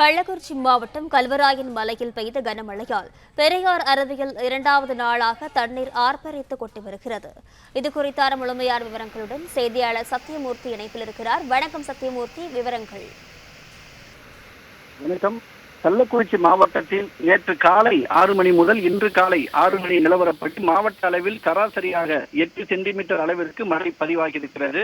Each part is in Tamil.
கள்ளக்குறிச்சி மாவட்டம் கல்வராயன் மலையில் பெய்த கனமழையால் பெரியார் அருவியில் இரண்டாவது நாளாக தண்ணீர் ஆர்ப்பரித்து கொட்டி வருகிறது. இது குறித்தான முழுமையான விவரங்களுடன் செய்தியாளர் சத்தியமூர்த்தி இணைப்பில் இருக்கிறார். வணக்கம் சத்தியமூர்த்தி விவரங்கள். வணக்கம். கள்ளக்குறிச்சி மாவட்டத்தில் நேற்று காலை ஆறு மணி முதல் இன்று காலை ஆறு மணி நிலவரப்பட்டு மாவட்ட அளவில் சராசரியாக எட்டு சென்டிமீட்டர் அளவிற்கு மழை பதிவாகியிருக்கிறது.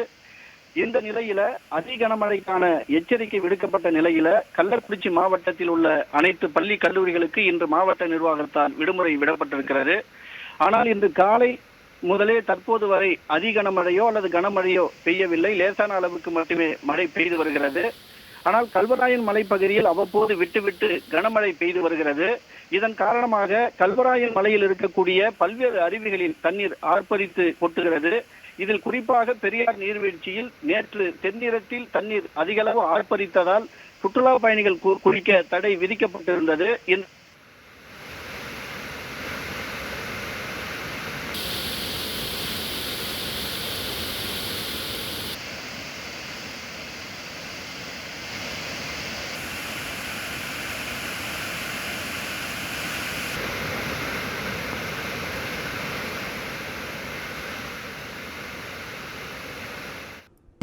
இந்த நிலையில அதி கனமழைக்கான எச்சரிக்கை விடுக்கப்பட்ட நிலையில கள்ளக்குறிச்சி மாவட்டத்தில் உள்ள அனைத்து பள்ளி கல்லூரிகளுக்கு இன்று மாவட்ட நிர்வாகத்தால் விடுமுறை விடப்பட்டிருக்கிறது. ஆனால் இன்று காலை முதலே தற்போது வரை அதி கனமழையோ அல்லது கனமழையோ பெய்யவில்லை. லேசான அளவுக்கு மட்டுமே மழை பெய்து வருகிறது. ஆனால் கல்வராயன் மலைப்பகுதியில் அவ்வப்போது விட்டுவிட்டு கனமழை பெய்து வருகிறது. இதன் காரணமாக கல்வராயன் மலையில் இருக்கக்கூடிய பல்வேறு அருவிகளில் தண்ணீர் ஆர்ப்பரித்து கொட்டுகிறது. இதில் குறிப்பாக பெரியார் நீர்வீழ்ச்சியில் நேற்று தென்னிறத்தில் தண்ணீர் அதிகளவு ஆர்ப்பரித்ததால் சுற்றுலா பயணிகள் குளிக்க தடை விதிக்கப்பட்டிருந்தது.